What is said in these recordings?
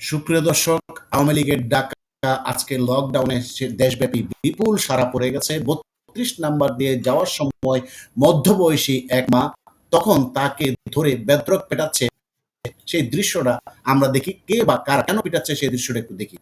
সুপ্রিয় দর্শক, আওয়ামী লীগের ডাকা আজকে লকডাউনে দেশব্যাপী বিপুল সারা পড়ে গেছে। বত্রিশ নাম্বার দিয়ে যাওয়ার সময় মধ্যবয়সী এক মা তখন তাকে ধরে বেদ্রক পেটাচ্ছে। সেই দৃশ্যটা আমরা দেখি কে বা কার, কেন পেটাচ্ছে সেই দৃশ্যটা একটু দেখি।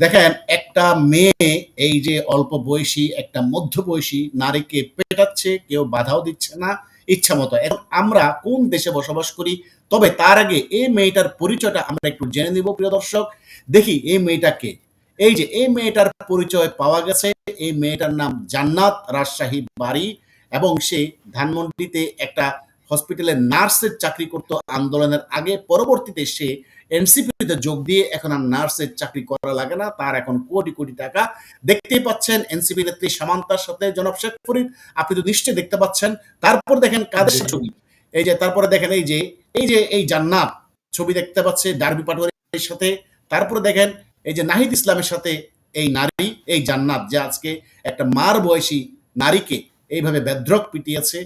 দেখেন, একটা মেয়ে এই যে অল্প বয়সী, একটা মধ্যবয়সী নারীকে পেটাচ্ছে, কেউ বাধাও দিচ্ছে না, ইচ্ছা মতো। এখন আমরা কোন দেশে বসবাস করি? তবে তার আগে এই মেয়েটার পরিচয়টা আমরা একটু জেনে নিব, প্রিয় দর্শক। দেখি, এই মেয়েটাকে এই যে, এই মেয়েটার পরিচয় পাওয়া গেছে। এই মেয়েটার নাম জান্নাত রাজশাহী বাড়ি এবং সে ধানমন্ডিতে একটা হসপিটালে নার্সের চাকরি করতো আন্দোলনের আগে। পরবর্তীতে সে এনসিপিতে যোগ দিয়ে এখন আর নার্সের চাকরি করা লাগে না। তার এখন কোটি কোটি টাকা। দেখতেই পাচ্ছেন এনসিপি নেত্রী সামান্তার সাথে জনাব শেখ ফরিদ। আপনি তো নিশ্চয়ই দেখতে পাচ্ছেন। তারপর দেখেন কাদের ছবি। এই যে তারপরে দেখেন এই যে এই যে এই জান্নাত ছবি দেখতে পাচ্ছে ডারবি পাটোয়ারির সাথে। তারপরে দেখেন এই যে নাহিদ ইসলামের সাথে এই নারী এই জান্নাত যে আজকে একটা মার বয়সী নারীকে এইভাবে বেদ্রক পিটিয়েছে।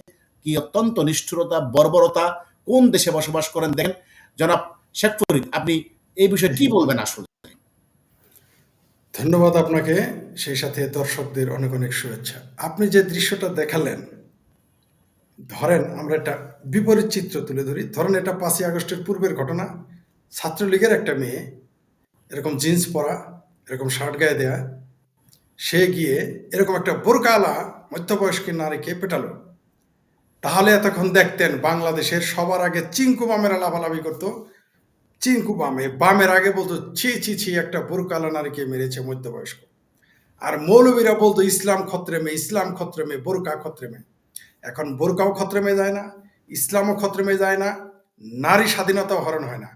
কি অত্যন্ত নিষ্ঠুরতা বর্বরতা কোন দেশে বসবাস করেন দেখেন। জনাব শেখ ফরিদ আপনি এই বিষয়ে কি বলবেন আসলে? ধন্যবাদ আপনাকে, সেই সাথে দর্শকদের অনেক অনেক শুভেচ্ছা। আপনি যে দৃশ্যটা দেখালেন, ধরেন আমরা একটা বিপরীত চিত্র তুলে ধরি। ধরেন এটা পাঁচই আগস্টের পূর্বের ঘটনা। ছাত্রলীগের একটা মেয়ে, এরকম জিন্স পরা, এরকম শার্ট গায়ে দেয়া, সে গিয়ে এরকম একটা বোরকালা মধ্যবয়স্ক নারীকে পেটালো। তাহলে এতক্ষণ দেখতেন বাংলাদেশের সবার আগে চিঙ্কু বামেরা লাভালাভি করতো চিঙ্কু বামে, বামের আগে বলতো, ছি ছি ছি, একটা বোরকালা নারীকে মেরেছে মধ্যবয়স্ক। আর মৌলবীরা বলতো, ইসলাম খত্রেমে ইসলাম খত্রেমে, বোরকা খত্রেমে। এখন বোরকাও খত্রেমে যায় না, ইসলামও খত্রেমে যায় না, নারী স্বাধীনতাও হরণ হয় না।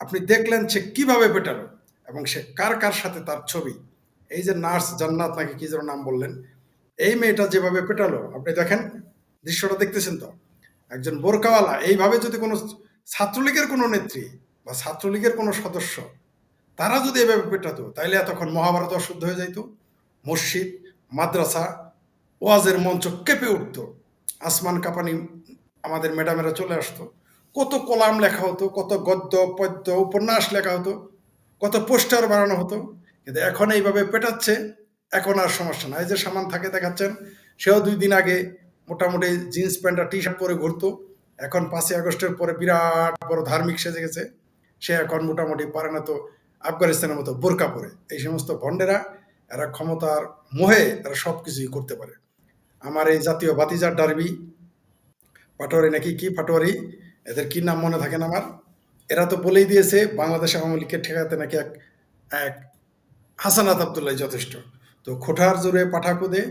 আপনি দেখলেন সে কীভাবে পেটালো এবং সে কার কার সাথে তার ছবি? এই যে নার্স জান্নাত নাকি কি যেন নাম বললেন, এই মেয়েটা যেভাবে পেটালো, আপনি দেখেন, দৃশ্যটা দেখতেছেন তো? একজন বোরকাওয়ালা, এইভাবে যদি কোনো ছাত্রলীগের কোনো নেত্রী বা ছাত্রলীগের কোনো সদস্য, তারা যদি এভাবে পেটাতো, তাইলে এতক্ষণ মহাভারত অশুদ্ধ হয়ে যাইতো। মসজিদ, মাদ্রাসা, ওয়াজের মঞ্চ কেঁপে উঠত। আসমান কাঁপানি আমাদের ম্যাডামেরা চলে আসতো। কত কলাম লেখা হতো, কত গদ্য, পদ্য, উপন্যাস লেখা হতো, কত পোস্টার বানানো হতো। কিন্তু এখন এইভাবে পেটাচ্ছে, এখন আর সমস্যা নাই। যে সামান থাকে দেখাচ্ছেন, সেও দুই দিন আগে মোটামুটি জিন্স প্যান্ট আর টি শার্ট পরে ঘুরতো। এখন পাঁচই আগস্টের পরে বিরাট বড় ধার্মিক সেজে গেছে। সে এখন মোটামুটি পারে না তো আফগানিস্তানের মতো বোরকা পরে। এই সমস্ত ভণ্ডেরা, এরা ক্ষমতার মোহে এরা সব কিছুই করতে পারে। আমার এই জাতীয় বাতিজার ডারবি, পাটোয়ারি নাকি কি পাটোয়ারি? এদের কি নাম মনে থাকে না আমার? এরা তো বলেই দিয়েছে, বাংলাদেশ আওয়ামী লীগকে ঠেকাতে নাকি এক এক হাসানাত আবদুল্লাহ যথেষ্ট। তো খোঠার জোরে পাঠাকুদে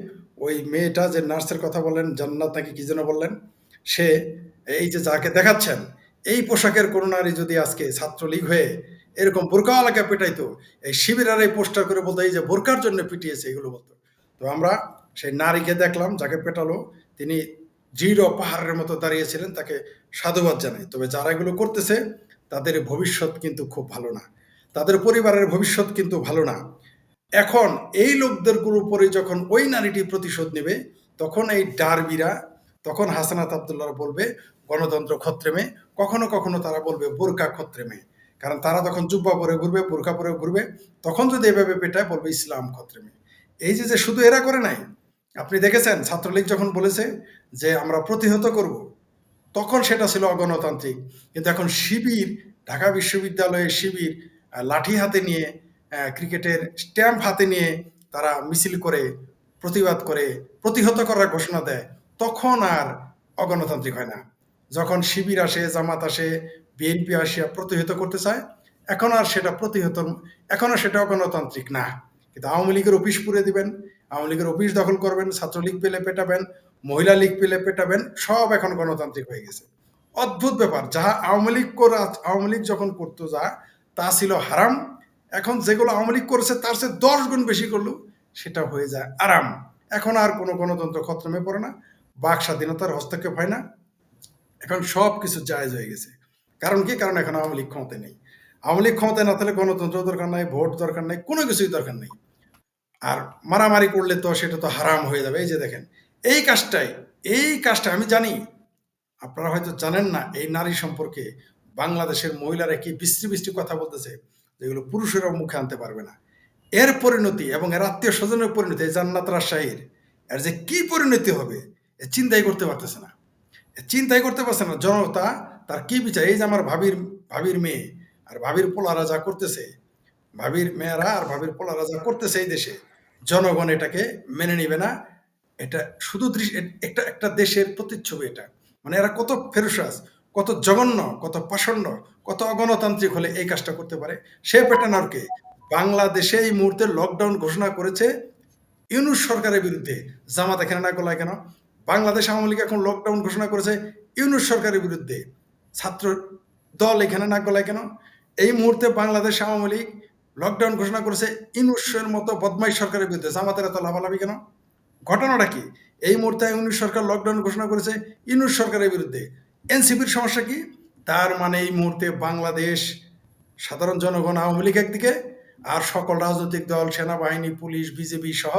ওই মেয়েটা যে নার্সের কথা বলেন, জান্নাত নাকি কি যেন বললেন, সে এই যে যাকে দেখাচ্ছেন এই পোশাকের কোনো নারী যদি আজকে ছাত্রলীগ হয়ে এরকম বোরকাওয়ালাকে পেটাইতো, এই শিবির আর এই পোস্টার করে বলতো, এই যে বোরকার জন্য পিটিয়েছে, এগুলো বলতো। তো আমরা সেই নারীকে দেখলাম, যাকে পেটালো, তিনি দৃঢ় পাহাড়ের মতো দাঁড়িয়েছিলেন, তাকে সাধুবাদ জানাই। তবে যারা এগুলো করতেছে, তাদের ভবিষ্যৎ কিন্তু খুব ভালো না। তাদের পরিবারের ভবিষ্যৎ কিন্তু ভালো না। এখন এই লোকদের উপরে যখন ওই নারীটি প্রতিশোধ নেবে, তখন এই ডারবিরা তখন হাসানাত আবদুল্লাহ বলবে, গণতন্ত্র ক্ষত্রেমে কখনো কখনো তারা বলবে বোরকা ক্ষত্রেমে কারণ তারা তখন জুব্বা পরে ঘুরবে বোরকা পরে ঘুরবে, তখন যদি এভাবে পেটায়, বলবে ইসলাম ক্ষত্রেমে এই যে যে শুধু এরা করে নাই, আপনি দেখেছেন, ছাত্রলীগ যখন বলেছে যে আমরা প্রতিহত করব, তখন সেটা ছিল অগণতান্ত্রিক। কিন্তু এখন শিবির, ঢাকা বিশ্ববিদ্যালয়ের শিবির লাঠি হাতে নিয়ে ক্রিকেটের স্ট্যাম্প হাতে নিয়ে তারা মিছিল করে, প্রতিবাদ করে, প্রতিহত করার ঘোষণা দেয়। তখন আর অগণতান্ত্রিক হয় না। যখন শিবির আসে, জামাত আসে, বিএনপি আসিয়া প্রতিহত করতে চায়, এখন আর সেটা প্রতিহত, এখন আর সেটা অগণতান্ত্রিক না। কিন্তু আওয়ামী লীগের অফিস পুরে দিবেন, আওয়ামী লীগের অফিস দখল করবেন, ছাত্রলীগ পেলে পেটাবেন, মহিলা লীগ পেলে পেটাবেন, সব এখন গণতান্ত্রিক হয়ে গেছে। অদ্ভুত ব্যাপার, যাহা আওয়ামী লীগ করা, আওয়ামী লীগ যখন করতো যা, তা ছিল হারাম। এখন যেগুলো আওয়ামী লীগ করেছে, তার চেয়ে দশ গুণ বেশি করল, সেটা হয়ে যায় আরাম। এখন আর কোনো গণতন্ত্র খতমে পড়ে না। বাক স্বাধীনতার হস্তক্ষেপ হয় না। এখন সব কিছু জায়জ হয়ে গেছে। কারণ কি? কারণ এখন আওয়ামী লীগ ক্ষমতায় নেই। আওয়ামী লীগ ক্ষমতায় না থাকলে গণতন্ত্র দরকার নাই, ভোট দরকার নাই, কোনো কিছুই দরকার নেই। আর মারামারি করলে তো সেটা তো হারাম হয়ে যাবে। এই যে দেখেন, এই কাজটাই, এই কাজটা আমি জানি। আপনারা হয়তো জানেন না, এই নারী সম্পর্কে বাংলাদেশের মহিলারা কি বিশ্রী বিশ্রী কথা বলতেছে যেগুলো পুরুষেরা মুখে আনতে পারবে না। এর পরিণতি এবং এর আত্মীয় স্বজনের পরিণতি জান্নাত রাজশাহীর, এর যে কি পরিণতি হবে চিন্তাই করতে পারতেছে না। চিন্তাই করতে পারছে না। জনতা তার কি বিচার? এই যে আমার ভাবির ভাবির মেয়ে আর ভাবির পোলারা যা করতেছে, ভাবির মেয়েরা আর ভাবির পোলারা যা করতেছে এই দেশে, জনগণ এটাকে মেনে নিবে না। এটা শুধু একটা একটা দেশের প্রতিচ্ছবি এটা। মানে এরা কত ফেরুসাস কত জঘন্য, কত পাষণ্ড, কত অগণতান্ত্রিক হলে এই কাজটা করতে পারে। সে পেটানোরকে বাংলাদেশে এই মুহূর্তে লকডাউন ঘোষণা করেছে, ইউনুস সরকারের বিরুদ্ধে। জামাত এখানে না গলায় কেন? বাংলাদেশ আওয়ামী লীগ এখন লকডাউন ঘোষণা করেছে ইউনুস সরকারের বিরুদ্ধে। ছাত্র দল এখানে না গলায় কেন? এই মুহূর্তে বাংলাদেশ আওয়ামী লীগ লকডাউন ঘোষণা করেছে ইউনুসের মতো বদমাই সরকারের বিরুদ্ধে। জামাতের এত লাভালাভি কেন? ঘটনাটা কি? এই মুহূর্তে ইউনুস সরকার লকডাউন ঘোষণা করেছে ইউনুস সরকারের বিরুদ্ধে। এনসিপির সমস্যা কি? তার মানে এই মুহূর্তে বাংলাদেশ, সাধারণ জনগণ, আওয়ামী লীগ একদিকে আর সকল রাজনৈতিক দল, সেনাবাহিনী, পুলিশ, বিজেপি সহ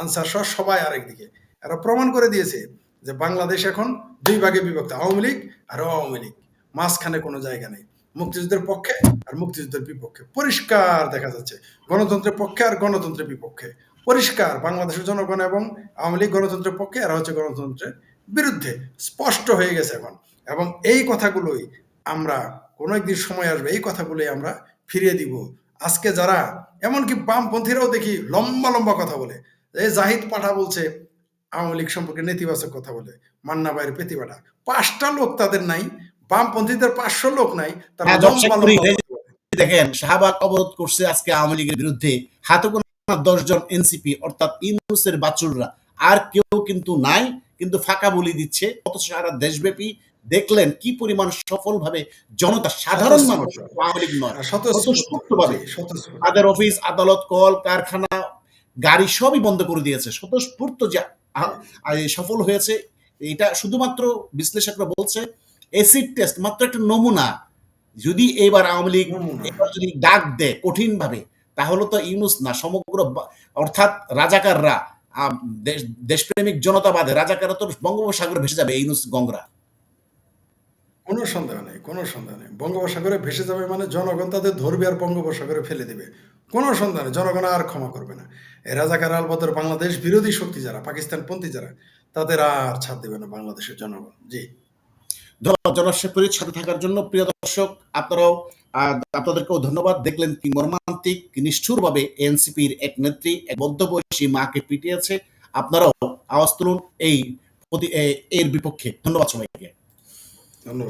আনসার সহ সবাই আরেকদিকে। এরা প্রমাণ করে দিয়েছে যে বাংলাদেশ এখন দুই ভাগে বিভক্ত, আওয়ামী লীগ আর আওয়ামী লীগ। মাঝখানে কোনো জায়গা নেই, মুক্তিযুদ্ধের পক্ষে আর মুক্তিযুদ্ধের বিপক্ষে। পরিষ্কার দেখা যাচ্ছে, গণতন্ত্রের পক্ষে আর গণতন্ত্রের বিপক্ষে। পরিষ্কার, বাংলাদেশের জনগণ এবং আওয়ামী লীগ গণতন্ত্রের পক্ষে আর হচ্ছে গণতন্ত্রের বিরুদ্ধে। স্পষ্ট হয়ে গেছে এখন। এবং এই কথাগুলোই আমরা, কোনো একদিন সময় আসবে, এই কথাগুলোই আমরা ফিরিয়ে দিব। আজকে যারা, এমনকি বামপন্থীরাও দেখি লম্বা লম্বা কথা বলে। এই জাহিদ পাঠা বলছে আওয়ামী লীগ সম্পর্কে নেতিবাচক কথা বলে। মান্না বাইরের পেতিপাঠা পাঁচটা লোক তাদের নাই বামপন্থীদের পাঁচশো লোক নাই তারা হ্যাঁ। দেখেন শাহবাগ অবরোধ করছে আজকে আওয়ামী লীগের বিরুদ্ধে। হাতে গোনা দশ এনসিপি অর্থাৎ ইউনুসের বাচুররা আর কেউ কিন্তু নাই কিন্তু ফাঁকা বলি দিচ্ছে। অথচ সারা দেশব্যাপী দেখলেন কি পরিমাণ সফলভাবে জনতা সাধারণ মানুষ আওয়ামী লীগ নয়। তাদের অফিস আদালত কল কারখানা গাড়ি সবই বন্ধ করে দিয়েছে। স্বতঃস্ফূর্ত যে সফল হয়েছে এটা শুধুমাত্র বিশ্লেষকরা বলছে এসিড টেস্ট মাত্র একটা নমুনা। যদি এবার আওয়ামী লীগ যদি ডাক দেয় কঠিন ভাবে তাহলে তো ইউনুস না সমগ্র অর্থাৎ রাজাকাররা দেশপ্রেমিক জনতাবাদে রাজাকাররা তো বঙ্গোপসাগরে ভেসে যাবে ইউনুস গঙ্গরা। কোনো সন্দেহ নেই কোনো সন্দেহ নেই। বঙ্গোপসাগরে ভেসে যাবে মানে জনগণ তাদের ধরবে আর বঙ্গোপসাগরে ফেলে দেবে। কোনো সন্দেহ নেই জনগণ আর ক্ষমা করবে না। এই রাজাকার আলবদর বাংলাদেশ বিরোধী শক্তি যারা পাকিস্তানপন্থী যারা তাদের আর ছাড় দেবে না বাংলাদেশের জনগণ। জি। ধন্যবাদ জনসেপরির সাথে থাকার জন্য। প্রিয় দর্শক আপনারাও আপনাদেরকেও ধন্যবাদ। দেখলেন কি মর্মান্তিক নিষ্ঠুরভাবে এনসিপির এক নেত্রী এক মধ্যবয়সী মাকে পিটিয়েছে। আপনারাও আওয়াজ তুলুন এই এর বিপক্ষে। ধন্যবাদ সবাইকে। ধন্যবাদ।